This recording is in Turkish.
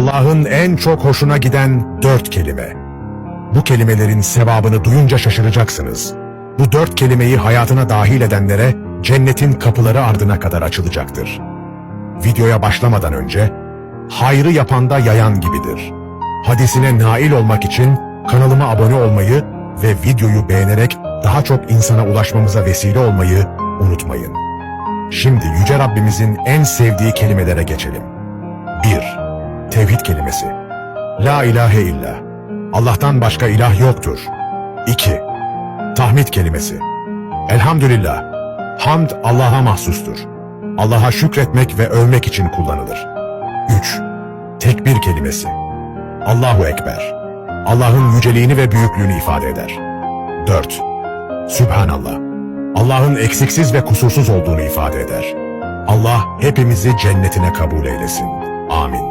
Allah'ın en çok hoşuna giden dört kelime. Bu kelimelerin sevabını duyunca şaşıracaksınız. Bu dört kelimeyi hayatına dahil edenlere cennetin kapıları ardına kadar açılacaktır. Videoya başlamadan önce, hayrı yapan da yayan gibidir. Hadisine nail olmak için kanalıma abone olmayı ve videoyu beğenerek daha çok insana ulaşmamıza vesile olmayı unutmayın. Şimdi Yüce Rabbimizin en sevdiği kelimelere geçelim. 1. Tevhid kelimesi. La ilahe illa. Allah'tan başka ilah yoktur. 2. Tahmid kelimesi. Elhamdülillah. Hamd Allah'a mahsustur. Allah'a şükretmek ve övmek için kullanılır. 3. Tekbir kelimesi. Allahu Ekber. Allah'ın yüceliğini ve büyüklüğünü ifade eder. 4. Sübhanallah. Allah'ın eksiksiz ve kusursuz olduğunu ifade eder. Allah hepimizi cennetine kabul eylesin. Amin.